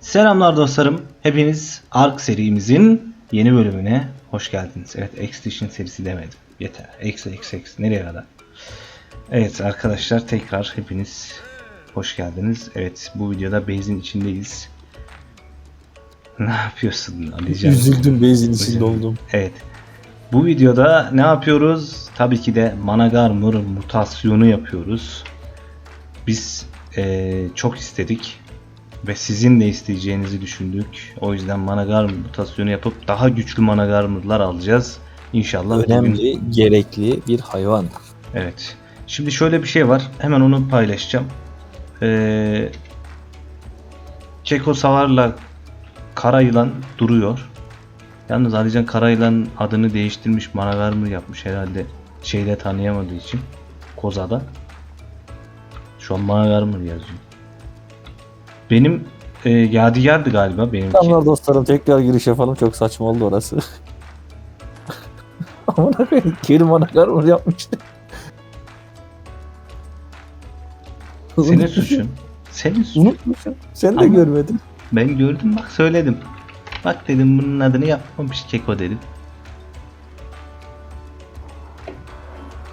Selamlar dostlarım. Hepiniz Ark serimizin yeni bölümüne hoş geldiniz. Evet, Extinction serisi demedim. Yeter. X, X, X. Nereye kadar? Evet arkadaşlar tekrar hepiniz hoş geldiniz. Evet bu videoda base'in içindeyiz. Ne yapıyorsun Alican? Üzüldüm bezin içinde oldum. Evet. Bu videoda ne yapıyoruz? Tabii ki de Managarmur mutasyonu yapıyoruz. Biz eee, çok istedik ve sizin de isteyeceğinizi düşündük. O yüzden Managarmur mutasyonu yapıp daha güçlü Managarmur'lar alacağız. İnşallah bugün- Önemli, gerekli bir hayvan. Evet. Şimdi şöyle bir şey var. Hemen onu paylaşacağım. Ee, Çeko Savar'la Kara Yılan duruyor. Yalnız Alican Kara Yılan adını değiştirmiş. Managarmur yapmış herhalde. Şeyde tanıyamadığı için. Koza'da. Şu an Managarmur yazıyor. Benim e, Yadigar'dı galiba benimki. Tamam dostlarım tekrar giriş yapalım. Çok saçma oldu orası. Amına koyayım. Kerim anakarmur yapmıştı. Senin suçun. Senin suçun. Unutmuşum. Sen de Ama- görmedin. Ben gördüm bak söyledim. Bak dedim bunun adını yapmamış Keko dedim.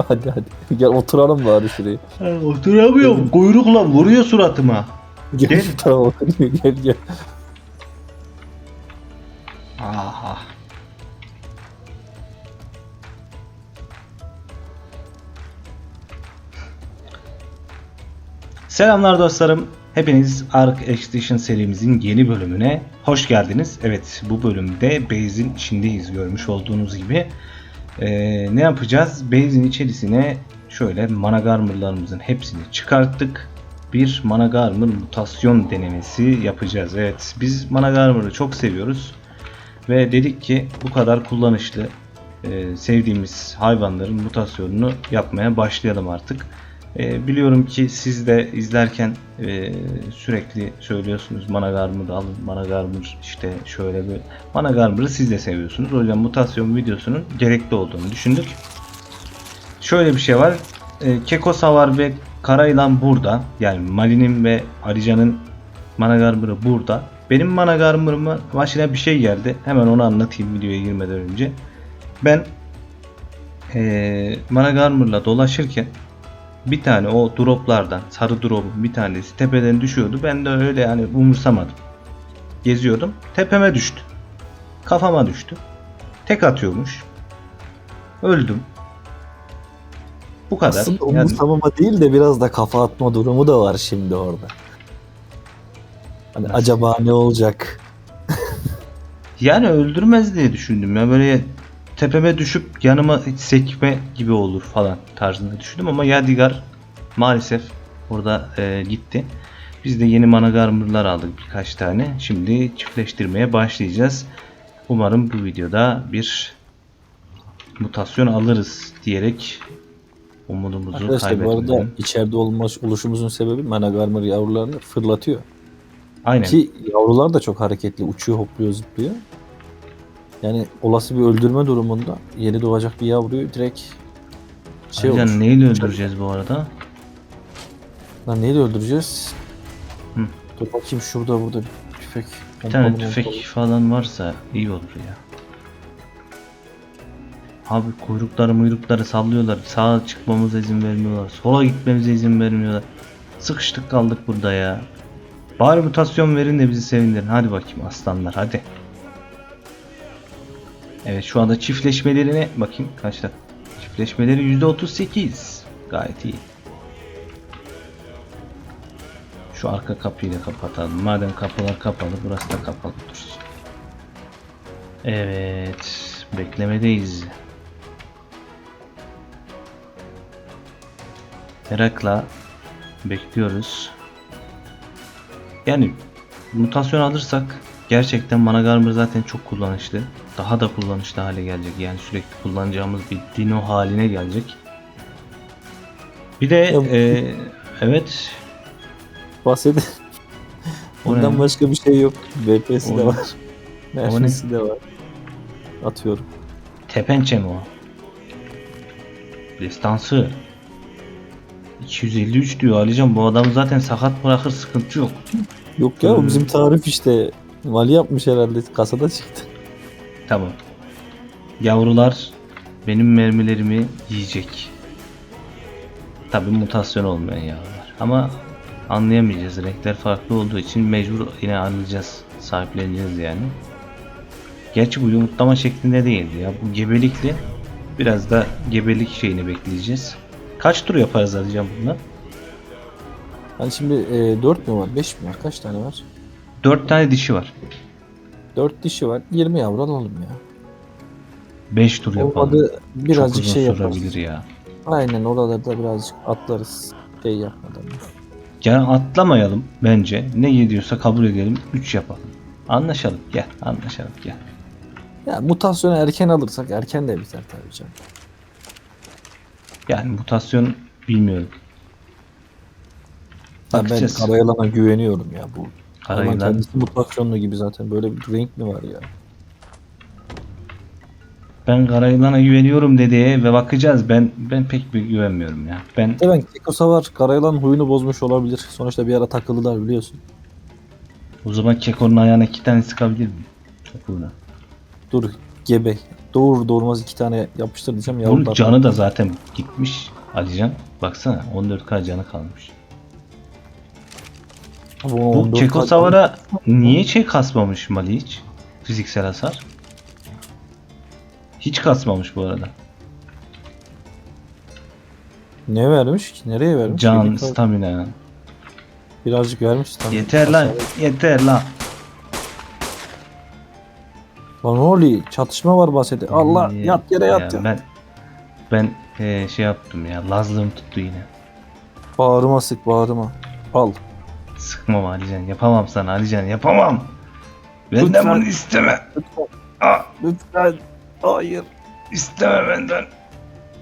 Hadi hadi. Gel oturalım bari şuraya. oturamıyorum. Kuyrukla vuruyor suratıma. Gel, Gel. oturayım. Gel gel. Aha. Selamlar dostlarım. Hepiniz Ark Extinction serimizin yeni bölümüne hoş geldiniz. Evet bu bölümde base'in içindeyiz görmüş olduğunuz gibi. Ee, ne yapacağız? Base'in içerisine şöyle Managarmur'larımızın hepsini çıkarttık. Bir Managarmur mutasyon denemesi yapacağız. Evet biz Managarmur'u çok seviyoruz. Ve dedik ki bu kadar kullanışlı e, sevdiğimiz hayvanların mutasyonunu yapmaya başlayalım artık. E, biliyorum ki siz de izlerken e, sürekli söylüyorsunuz Managarmur'u alın, Managarmur işte şöyle bir Managarmur'u siz de seviyorsunuz. O yüzden mutasyon videosunun gerekli olduğunu düşündük. Şöyle bir şey var. E, Keko Savar ve Karayılan burada. Yani Mali'nin ve Arican'ın Managarmur'u burada. Benim Managarmur'uma başına bir şey geldi. Hemen onu anlatayım videoya girmeden önce. Ben eee Managarmur'la dolaşırken bir tane o droplardan sarı drop'un bir tanesi tepeden düşüyordu. Ben de öyle yani umursamadım. Geziyordum. Tepeme düştü. Kafama düştü. Tek atıyormuş. Öldüm. Bu kadar. Aslında Yani- umursamama değil de biraz da kafa atma durumu da var şimdi orada. Hani Nasıl? acaba ne olacak? Yani öldürmez diye düşündüm ya böyle tepeme düşüp yanıma sekme gibi olur falan tarzında düşündüm ama Yadigar maalesef orada e, gitti. Biz de yeni Managarmur'lar aldık birkaç tane. Şimdi çiftleştirmeye başlayacağız. Umarım bu videoda bir mutasyon alırız diyerek umudumuzu Arkadaşlar bu arada kaybetmeyelim. içeride olmuş oluşumuzun sebebi Managarmur yavrularını fırlatıyor. Aynen. Ki yavrular da çok hareketli. Uçuyor, hopluyor, zıplıyor. Yani olası bir öldürme durumunda yeni doğacak bir yavruyu direkt şey Alican, olur. neyle öldüreceğiz bu arada? Lan neyle öldüreceğiz? Hı. Dur bakayım şurada burada bir tüfek. Bir tane pompalı, tüfek pompalı. falan varsa iyi olur ya. Abi kuyrukları muyrukları sallıyorlar. Sağa çıkmamıza izin vermiyorlar. Sola gitmemize izin vermiyorlar. Sıkıştık kaldık burada ya. Bari mutasyon verin de bizi sevindirin. Hadi bakayım aslanlar hadi. Evet şu anda çiftleşmelerine bakayım kaç dakika. Çiftleşmeleri %38. Gayet iyi. Şu arka kapıyı da kapatalım. Madem kapılar kapalı burası da kapalı dursun. Evet. Beklemedeyiz. Merakla bekliyoruz. Yani mutasyon alırsak gerçekten Managarmur zaten çok kullanışlı. Daha da kullanışlı hale gelecek. Yani sürekli kullanacağımız bir dino haline gelecek. Bir de Ya e, evet Bahsedin. O Ondan ne? başka bir şey yok. BP'si O de var. Mermisi de var. Atıyorum. Tepençe mi o? Destansı. 253 diyor Alican bu adamı zaten sakat bırakır sıkıntı yok. Yok ya o Hmm. bizim tarif işte. Mali yapmış herhalde. Kasada çıktı. Tamam. Yavrular benim mermilerimi yiyecek. Tabii mutasyon olmayan yavrular. Ama anlayamayacağız. Renkler farklı olduğu için mecbur yine anlayacağız. Sahipleneceğiz yani. Gerçi bu yumurtlama şeklinde değildi ya. Bu gebelikli. Biraz da gebelik şeyini bekleyeceğiz. Kaç tur yaparız alacağım bunlar? Hani şimdi e, 4 mü var? 5 mi var? Kaç tane var? 4 tane dişi var. 4 dişi var. 20 yavru alalım ya. 5 tur yapalım. Olmadı Çok birazcık uzun şey yaparız. ya. Aynen oralarda birazcık atlarız. Şey yapmadan. Yani atlamayalım bence. Ne geliyorsa kabul edelim. 3 yapalım. Anlaşalım. Gel. Anlaşalım. Gel. Ya mutasyonu erken alırsak erken de biter tabii canım. Yani mutasyon bilmiyorum. Ya ben Bakacağız. Karayılan'a güveniyorum ya bu. Hayvan Karayılan. kendisi mutasyonlu gibi zaten. Böyle bir renk mi var ya? Ben Karayılan'a güveniyorum dediğe ve bakacağız. Ben ben pek bir güvenmiyorum ya. Ben İşte ben Kekos'a var. Karayılan huyunu bozmuş olabilir. Sonuçta bir ara takıldılar biliyorsun. o zaman Keko'nun ayağına iki tane sıkabilir miyim? Topuğuna. Dur gebe. Doğur doğurmaz iki tane yapıştır diyeceğim. Bunun Yavrular. canı da zaten gitmiş. Alican. Baksana 14k canı kalmış. Bu, Bu 14 Keko kalp- Savar'a niye şey kasmamış Mali hiç? Fiziksel hasar. Hiç kasmamış bu arada. Ne vermiş ki? Nereye vermiş? Can, kalp- stamina. Birazcık vermiş. Tam Yeter lan, yeter lan. Lan ne oluyor? Çatışma var bahsede. Allah Ya- yat yere yat ya ya. Ben ben eee, şey yaptım ya. Lazlığım tuttu yine. Bağrıma sık bağrıma. Al. Sıkmam Alican. Yapamam sana Alican. Yapamam. Benden Lütfen. bunu isteme. Lütfen. Aa, Lütfen. Hayır. isteme benden.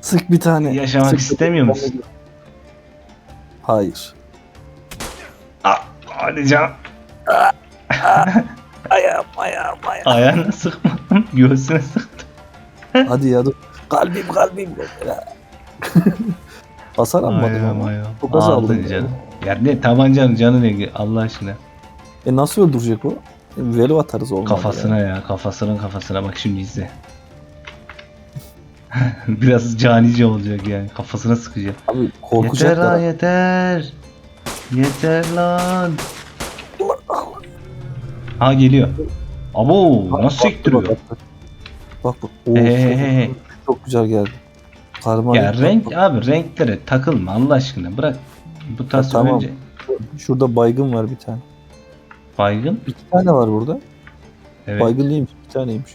Sık bir tane. Yaşamak Sık- istemiyor musun? Hayır. Aa, Alican. Ayağım ayağım ayağım. Ayağına sıkmadım. Göğsüne sıktım. Hadi ya dur. Kalbim kalbim. Hasar almadım Ayağım ama. ayağım. Çok az Aldın aldım. canım. Ya ne tabancanın canı ne Allah aşkına. E nasıl öldürecek o? E, Velo atarız olmadı Kafasına ya. ya. Kafasının kafasına bak şimdi izle. Biraz canice olacak yani. Kafasına sıkacak. Abi Yeter korkacaklar. lan yeter. Yeter lan. Ha geliyor. Abo nasıl Bak, sektiriyor? Bak bak. Bak bak. Hey. of, Çok güzel geldi. Karma Ya renk abi renklere takılma Allah aşkına bırak. Bu tas tamam. önce Şurada baygın var bir tane. baygın. İki tane var burada. Evet. Baygın değilmiş. Bir taneymiş.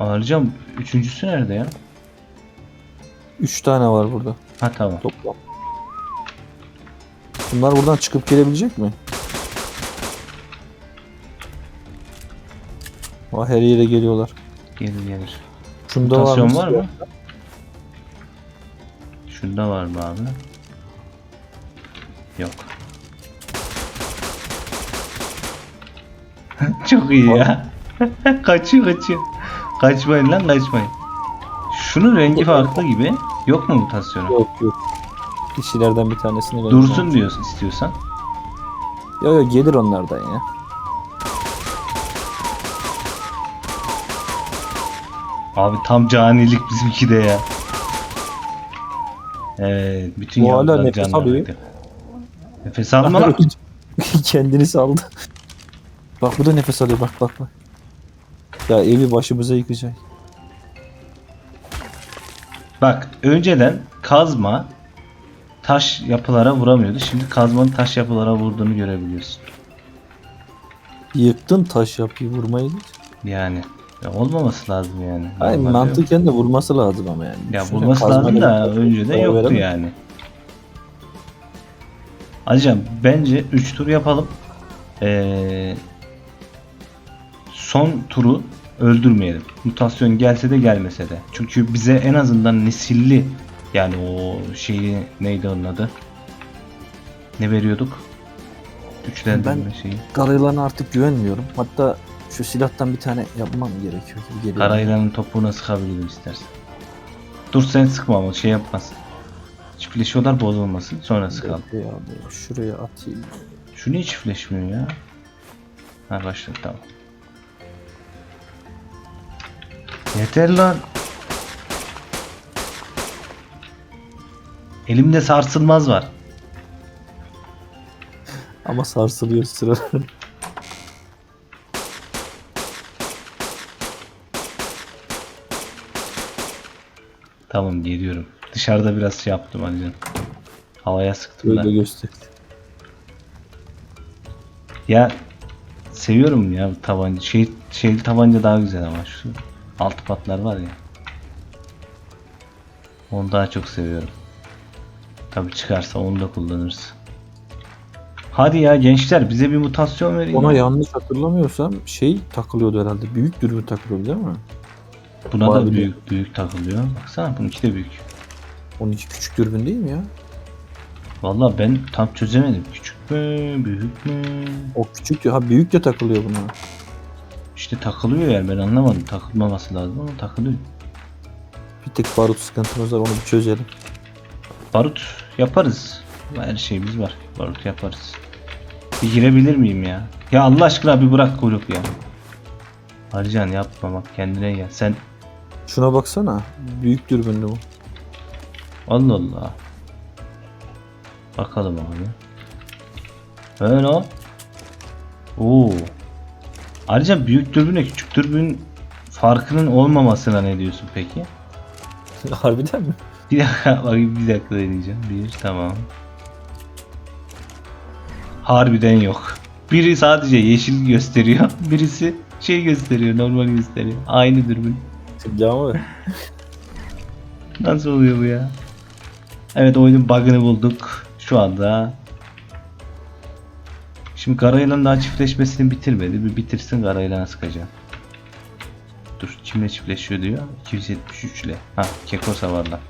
Alacağım. Üçüncüsü nerede ya? Üç tane var burada Ha tamam. toplam. Bunlar buradan çıkıp gelebilecek mi? Aa, her yere geliyorlar. Gelir gelir. Şunda Mutasyon var, var mı? Şunda var mı abi? Yok. Çok iyi ya. kaçıyor kaçıyor. Kaçmayın lan kaçmayın. Şunun rengi farklı gibi. Yok mu mutasyonu? Yok yok. Kişilerden bir tanesini Dursun diyorsun istiyorsan. Yok yok gelir onlardan ya. Abi tam canilik bizimki de ya. Evet, bütün Bu hala yavrular nefes alıyor. Nefes alma lan. Kendini saldı. Bak bu da nefes alıyor bak bak bak. Ya evi başımıza yıkacak. Bak önceden kazma taş yapılara vuramıyordu. Şimdi kazmanın taş yapılara vurduğunu görebiliyorsun. Yıktın taş yapıyı vurmayı. Yani ya olmaması lazım yani. Hayır Normalde mantıken de vurması lazım ama yani. Ya vurması lazım da taş önceden yoktu veremem. yani. Acaba bence 3 tur yapalım. Ee, son turu öldürmeyelim. Mutasyon gelse de gelmese de. Çünkü bize en azından nesilli yani o şeyi neydi onun adı? Ne veriyorduk? Güçlendirme şeyi. Karayılan'a artık güvenmiyorum. Hatta şu silahtan bir tane yapmam gerekiyor gibi geliyor. Karayılanın topuğuna sıkabilirim istersen. Dur sen sıkma ama şey yapmaz. Çiftleşiyorlar bozulmasın. Sonra sıkalım. Bekle abi, Şuraya atayım. Şu niye çiftleşmiyor ya? Ha başladı tamam. Yeter lan. Elimde sarsılmaz var. Ama sarsılıyor sıra. Tamam geliyorum. Dışarıda biraz şey yaptım Alican. Havaya sıktım da. Böyle göster. Ya seviyorum ya bu tabanca. Şey, şeyli tabanca daha güzel ama şu altı patlar var ya. Onu daha çok seviyorum. Tabi çıkarsa onu da kullanırız. Hadi ya gençler bize bir mutasyon verin. Ona ya. yanlış hatırlamıyorsam şey takılıyordu herhalde. Büyük dürbün takılıyordu değil mi? Buna da Var bir de. büyük büyük takılıyor. Baksana bununki de büyük. 12 küçük dürbün değil mi ya? Vallahi ben tam çözemedim. Küçük mü, büyük mü? O küçük ha büyük de takılıyor buna. İşte takılıyor yani ben anlamadım. Takılmaması lazım ama takılıyor. Bir tek barut sıkıntımız var onu bir çözelim. Barut yaparız. Her şeyimiz var. Barut yaparız. Bir girebilir miyim ya? Ya Allah aşkına bir bırak kuyruk ya. Harcan yapma bak kendine gel. Sen Şuna baksana. Büyük dürbünlü bu. Allah Allah. Bakalım abi. Öyle o. Oo. Ayrıca büyük dürbünle küçük dürbün farkının olmamasına ne diyorsun peki? Harbiden mi? Bir dakika bakayım bir dakika deneyeceğim. Bir tamam. Harbiden yok. Biri sadece yeşil gösteriyor. Birisi şey gösteriyor, normal gösteriyor. Aynı dürbün. Ama Nasıl oluyor bu ya? Evet oyunun bug'ını bulduk. Şu anda Şimdi Garaylan daha çiftleşmesini bitirmedi. Bir bitirsin Garaylan'a sıkacağım. Dur kimle çiftleşiyor diyor. 273 ile. Ha Keko Savar'la.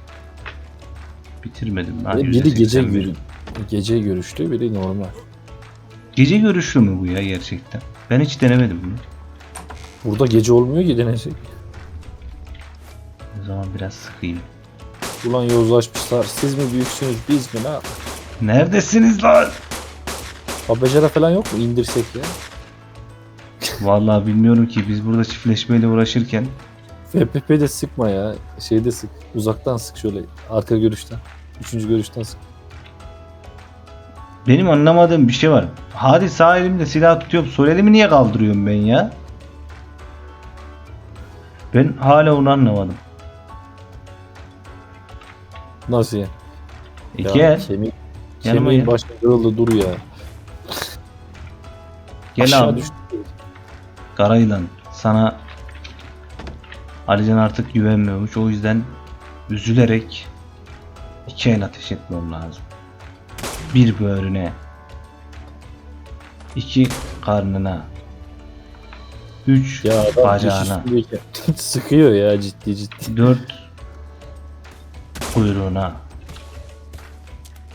Bitirmedim. Ha, biri gece %81. görü gece görüştü, biri normal. Gece görüşlü mü bu ya gerçekten? Ben hiç denemedim bunu. Burada gece olmuyor ki denecek. Zaman biraz sıkayım. Ulan yozlaşmışlar. Siz mi büyüksünüz biz mi ne? Neredesiniz lan? Abecera falan yok mu? İndirsek ya. Vallahi bilmiyorum ki biz burada çiftleşmeyle uğraşırken FPP'de sıkma ya. Şeyde sık. Uzaktan sık şöyle. Arka görüşten. Üçüncü görüşten sık. benim anlamadığım bir şey var. Hadi sağ elimde silah tutuyorum. Sol elimi niye kaldırıyorum ben ya? Ben hala onu anlamadım. Nasıl ya? E ya gel. Yanıma kemiğin gel. başına kırıldı dur ya. Gel Aşağı abi. düştü. Sana Alican artık güvenmiyormuş. O yüzden üzülerek iki el ateş etmem lazım. Bir böğrüne. iki karnına. Üç Ya adam bacağına. diş üstündeyken sıkıyor ya ciddi ciddi. Dört kuyruğuna.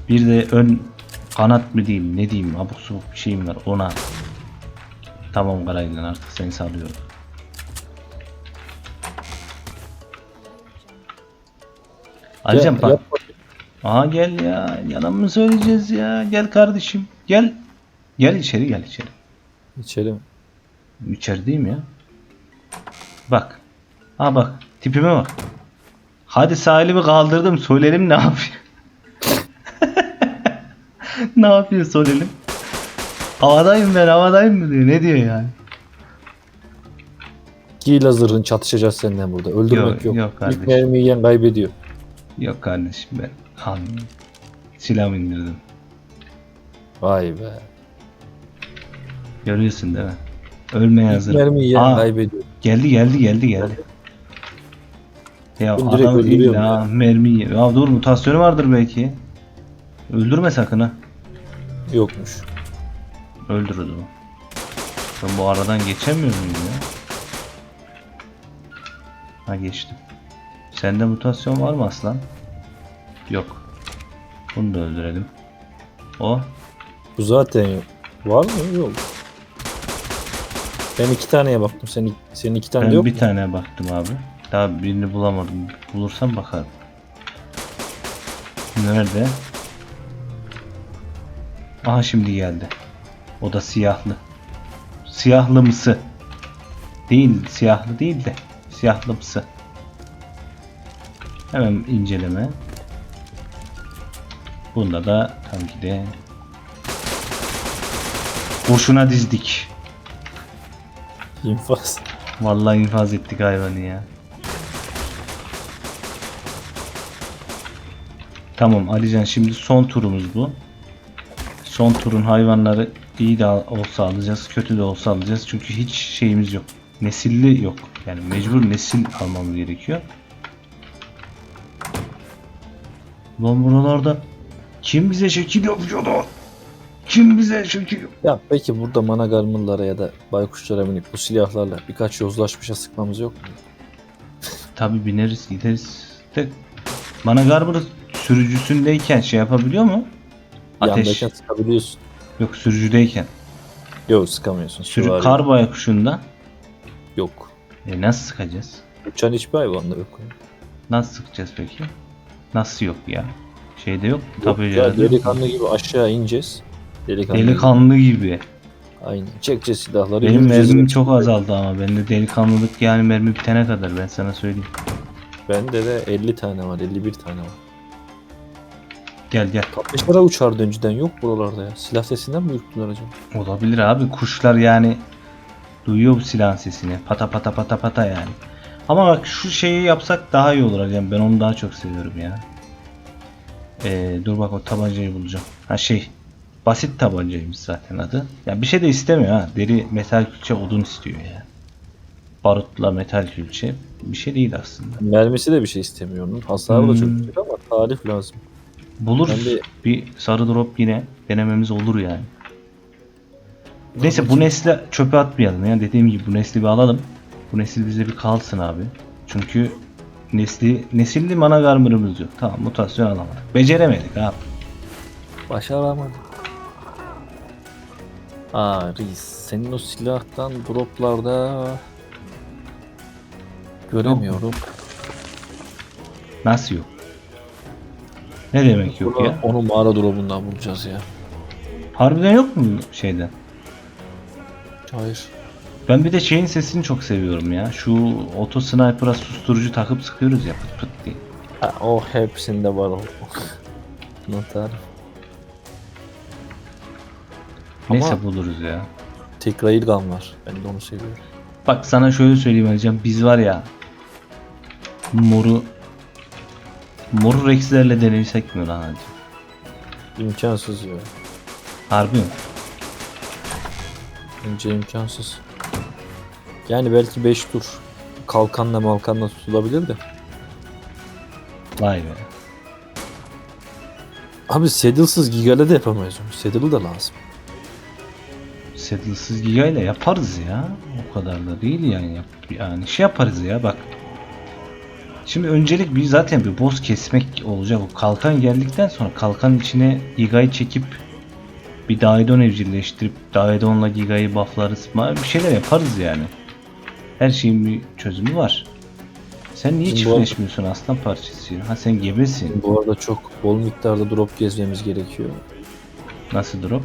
Bir de ön kanat mı diyeyim ne diyeyim abuk subuk bir şeyim var ona. Tamam Karayılan artık seni salıyorum. Ya, bak. Aa gel ya. Yalan mı söyleyeceğiz ya? Gel kardeşim. Gel. Gel içeri gel içeri. İçelim. İçerideyim ya. Bak. Ha bak. Tipime bak. Hadi sahilimi kaldırdım. Solelim ne yapıyor? ne yapıyor solelim? Havadayım ben havadayım mı diyor. Ne diyor yani? Giy lazırın çatışacağız senden burada. Öldürmek Yok, yok. yok İlk kardeşim. mermiyi yiyen kaybediyor. Yok kardeşim ben. Almayayım. Silahımı indirdim. Vay be. Görüyorsun değil mi? Ölmeye İlk hazır. mermiyi yiyen Aa, kaybediyor. Geldi geldi geldi geldi. Ya direkt adam öldürüyorum illa ya. mermi yiyor. Ya dur mutasyonu vardır belki. Öldürme sakın ha. Yokmuş. Öldür o zaman. Ben bu aradan geçemiyor muyum ya? Ha geçtim. Sende mutasyon var mı aslan? Yok. Bunu da öldürelim. O. Bu zaten yok. Var mı? Yok. Ben iki taneye baktım. Senin, senin iki tane Ben yok bir mu? tane baktım abi. Daha birini bulamadım. Bulursam bakarım. Nerede? Aha şimdi geldi. O da siyahlı. Siyahlı mısı? Değil, siyahlı değil de siyahlı mısı. Hemen inceleme. Bunda da tabii ki de boşuna dizdik. İnfaz. Vallahi infaz ettik hayvanı ya. Tamam Alican şimdi son turumuz bu. Son turun hayvanları iyi de olsa alacağız, kötü de olsa alacağız. Çünkü hiç şeyimiz yok. Nesilli yok. Yani mecbur nesil almamız gerekiyor. Lan buralarda kim bize şekil yapıyor lan? Kim bize şekil Ya peki burada mana garmınlara ya da baykuşlara binip bu silahlarla birkaç yozlaşmışa sıkmamız yok mu? Tabi bineriz gideriz. De bana Garber sürücüsündeyken şey yapabiliyor mu? Ateş. Yandayken sıkabiliyorsun. Yok sürücüdeyken. Yok sıkamıyorsun. Sürü kar baykuşunda. Yok. E nasıl sıkacağız? Uçan hiçbir hayvanda yok. Nasıl sıkacağız peki? Nasıl yok ya? Şeyde yok. Yok Tabii ya yerde yok. delikanlı gibi aşağı ineceğiz. Delikanlı, Delikanlı gibi. gibi. Aynen. Çekeceğiz silahları. Benim mermim çok azaldı ama bende delikanlılık yani mermi bitene kadar ben sana söyleyeyim. Bende de 50 tane var. 51 tane var. Gel gel. Kapışlara uçardı önceden. Yok buralarda ya. Silah sesinden mi ürktüler acaba? Olabilir abi. Kuşlar yani duyuyor bu silahın sesini. Pata pata pata pata yani. Ama bak şu şeyi yapsak daha iyi olur hocam. Ben onu daha çok seviyorum ya. Ee, dur bak o tabancayı bulacağım. Ha şey basit tabancaymış zaten adı. Ya bir şey de istemiyor ha. Deri metal külçe odun istiyor ya. Barutla metal külçe bir şey değil aslında. Mermisi de bir şey istemiyor onun. Hasarı da çok Hmm. yüksek ama tarif lazım. Buluruz. Ben de- Bir sarı drop yine denememiz olur yani. Neyse bu nesli çöpe atmayalım ya. Dediğim gibi bu nesli bir alalım. Bu nesil bize bir kalsın abi. Çünkü nesli nesilli mana garmırımız yok. Tamam mutasyon alamadık. Beceremedik abi. Başaramadım. Aa Reis senin o silahtan droplarda göremiyorum. Nasıl yok? Ne demek yok Bunu- ya? Onu mağara drop'undan bulacağız ya. Harbiden yok mu şeyden? Hayır. Ben bir de şeyin sesini çok seviyorum ya. Şu oto sniper'a susturucu takıp sıkıyoruz ya pıt pıt diye. Ha, o hepsinde var o. Bunun tarif. Neyse Ama- buluruz ya. Tek railgun var. Ben de onu seviyorum. Bak sana şöyle söyleyeyim Alican. Biz var ya moru moru rexlerle deneysek mi lan hadi? İmkansız ya. Harbi mi? Bence imkansız. Yani belki 5 tur kalkanla malkanla tutulabilir de. Vay be. Abi saddle'sız gigale de yapamayız onu. Saddle da lazım. Saddle'sız Giga ile yaparız ya. O kadar da değil yani. Yap, yani şey yaparız ya bak. Şimdi öncelik bir zaten bir boss kesmek olacak. O kalkan geldikten sonra kalkanın içine Giga'yı çekip bir Daedon evcilleştirip Daedon'la Giga'yı bufflarız. Bir şeyler yaparız yani. Her şeyin bir çözümü var. Sen niye çiftleşmiyorsun aslan parçası? Ha sen gebesin. Bu arada çok bol miktarda drop gezmemiz gerekiyor. Nasıl drop?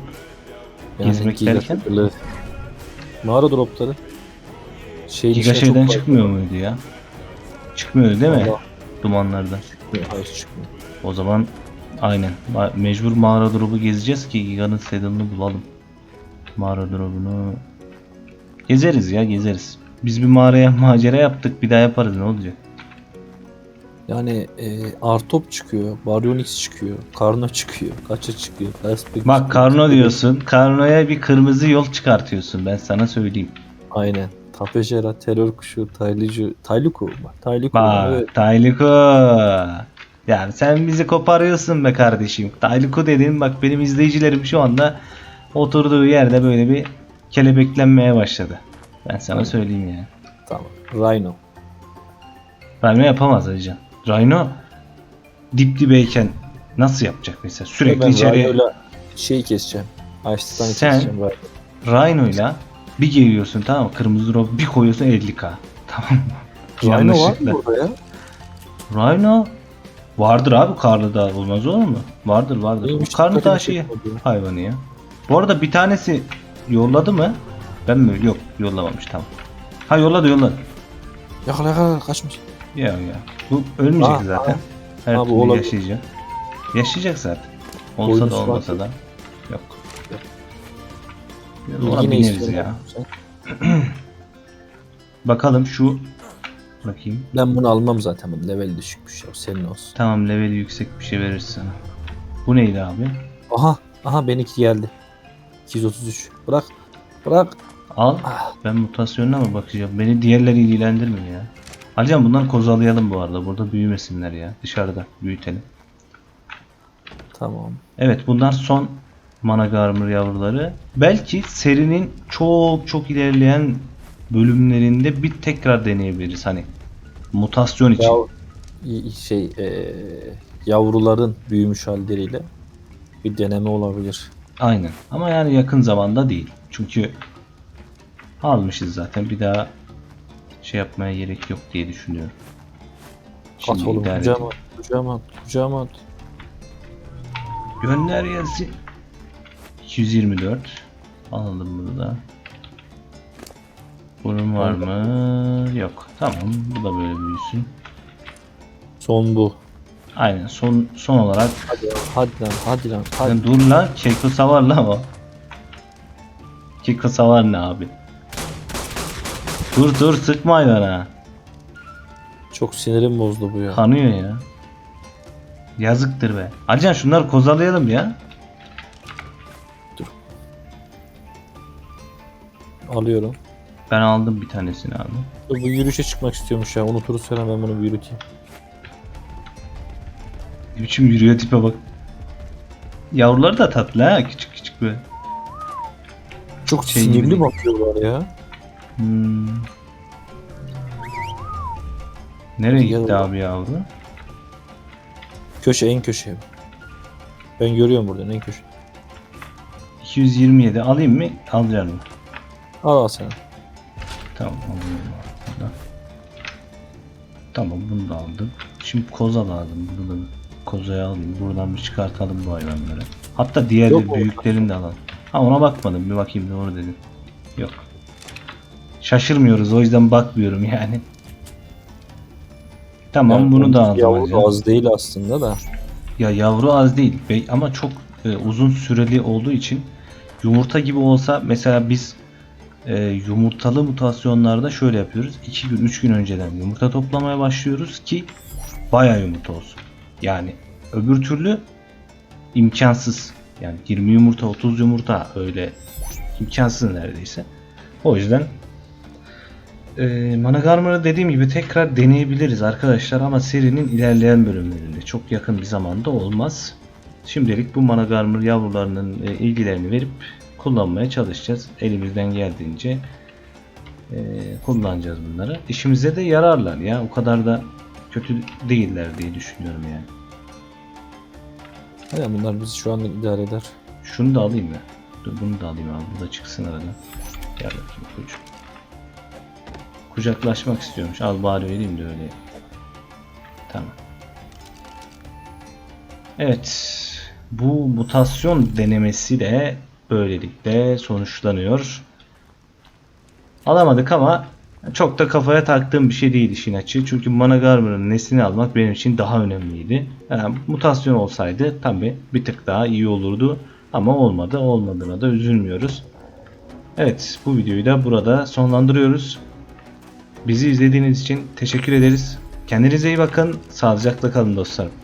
Yani Gezmek derken? Mağara dropları. Şeyin Giga şeyden çıkmıyor muydu ya? Çıkmıyordu değil mi? Allah. Dumanlardan. Hayır çıkmıyor. O zaman aynen. Ma- Mecbur mağara drop'u gezeceğiz ki Giga'nın saddle'ını bulalım. Mağara drop'unu gezeriz ya gezeriz. Biz bir mağaraya macera yaptık bir daha yaparız ne olacak? Yani e, Artop çıkıyor, Baryonyx çıkıyor, Karno çıkıyor, Kaça çıkıyor, Perspective Bak. Karno diyorsun. Karno'ya bir kırmızı yol çıkartıyorsun ben sana söyleyeyim. Aynen. Tapejera, Terör Kuşu, Taylıcı, Tayluku var. Tayluku Bak evet. Tayliko. Yani sen bizi koparıyorsun be kardeşim. Tayliko dedin bak benim izleyicilerim şu anda oturduğu yerde böyle bir kelebeklenmeye başladı. Ben sana söyleyeyim yani. Tamam. Rhino. Verme yapamaz Alican. Rhino dip dibeyken nasıl yapacak mesela? Sürekli ben içeri Rhino'yla şeyi keseceğim. Açtıktan Sen- keseceğim Rhino. Rhino'yla bir geliyorsun tamam mı? Kırmızı drop bir koyuyorsun 50k. Tamam mı? Rhino var mı burada ya? Rhino Vardır abi karlı dağ olmaz olur mu? Vardır vardır. Neymiş, karlı dağ şeyi hayvanı ya. Bu arada bir tanesi yolladı mı? Ben mi? Yok yollamamış tamam. Ha yolladı yolladı. Yakala yakala kaçmış. Ya ya. Bu ölmeyecek Aa, zaten. Her Ha, bu türlü olabilir. yaşayacak. Yaşayacak zaten. Olsa Boynuzu da olmasa var. da. Yok. İlgi Ona ne bineriz istiyorsun ya. sen? Bakalım şu bakayım. Ben bunu almam zaten. Bunun level düşükmüş ya. Senin olsun. Tamam leveli yüksek bir şey verir sana. Bu neydi abi? Aha. Aha benimki geldi. 233. Bırak. Bırak. Al. Ah. Ben mutasyonuna mı bakacağım? Beni diğerleri ilgilendirmiyor ya. Hocam bunları kozalayalım bu arada. Burada büyümesinler ya. Dışarıda büyütelim. Tamam. Evet bunlar son mana garmur yavruları. Belki serinin çok çok ilerleyen bölümlerinde bir tekrar deneyebiliriz hani mutasyon için. Ya i- şey eee, yavruların büyümüş halleriyle bir deneme olabilir. Aynen. Ama yani yakın zamanda değil. Çünkü almışız zaten. Bir daha şey yapmaya gerek yok diye düşünüyorum. At oğlum kucağıma at, kucağıma at, kucağıma at. Gönder gelsin. 224. Alalım bunu da. Bunun var mı? Yok. Tamam. Bu da böyle büyüsün. Son bu. Aynen. Son son olarak Hadi lan, hadi lan, hadi lan, hadi. Dur la. Keko savar la o. Keko savar ne abi? Dur dur sıkma hayvana. Çok sinirim bozdu bu ya. Kanıyor ya. Yazıktır be. Acan şunları kozalayalım ya. Alıyorum. Ben aldım bir tanesini abi. Bu yürüyüşe çıkmak istiyormuş ya. Unuturuz falan ben bunu bir yürüteyim. Ne biçim yürüyor tipe bak. Yavruları da tatlı ha küçük küçük böyle. Çok Şey sinirli gibi. bakıyorlar ya. Hmm. Nereye Gel gitti oğlum. abi yavru? Köşe en köşeye. Ben görüyorum buradan en köşe. 227 alayım mı? Alacağım mı? Al al sen. Tamam alıyorum burada. Tamam bunu da aldım. Şimdi koza lazım. Bunu da kozaya alayım. Buradan bir çıkartalım bu hayvanları. Hatta diğer Yok büyüklerini de alalım. Ha ona bakmadım. Bir bakayım doğru dedim. Yok. Şaşırmıyoruz o yüzden bakmıyorum yani. Tamam Yani bunu da aldım. Yavru hocam. az değil aslında da. Ya yavru az değil ama çok e, uzun süreli olduğu için yumurta gibi olsa mesela biz e, yumurtalı mutasyonlarda şöyle yapıyoruz. 2 gün 3 gün önceden yumurta toplamaya başlıyoruz ki bayağı yumurta olsun. Yani öbür türlü imkansız. Yani 20 yumurta 30 yumurta öyle imkansız neredeyse. O yüzden e, Managarmar'ı dediğim gibi tekrar deneyebiliriz arkadaşlar ama serinin ilerleyen bölümlerinde çok yakın bir zamanda olmaz. Şimdilik bu Managarmar yavrularının e, ilgilerini verip kullanmaya çalışacağız. Elimizden geldiğince e, kullanacağız bunları. İşimize de yararlar ya. O kadar da kötü değiller diye düşünüyorum yani. Yani bunlar bizi şu anda idare eder. Şunu da alayım ya. Dur bunu da alayım abi. Bu da çıksın arada. Gel bakayım koçum. Kucaklaşmak istiyormuş. Al bari vereyim de öyle. Tamam. Evet. Bu mutasyon denemesi de böylelikle sonuçlanıyor. Alamadık ama çok da kafaya taktığım bir şey değil işin açığı. Çünkü Managarmar'ın neslini almak benim için daha önemliydi. Yani mutasyon olsaydı tabi bir tık daha iyi olurdu. Ama olmadı. Olmadığına da üzülmüyoruz. Evet bu videoyu da burada sonlandırıyoruz. Bizi izlediğiniz için teşekkür ederiz. Kendinize iyi bakın. Sağlıcakla kalın dostlarım.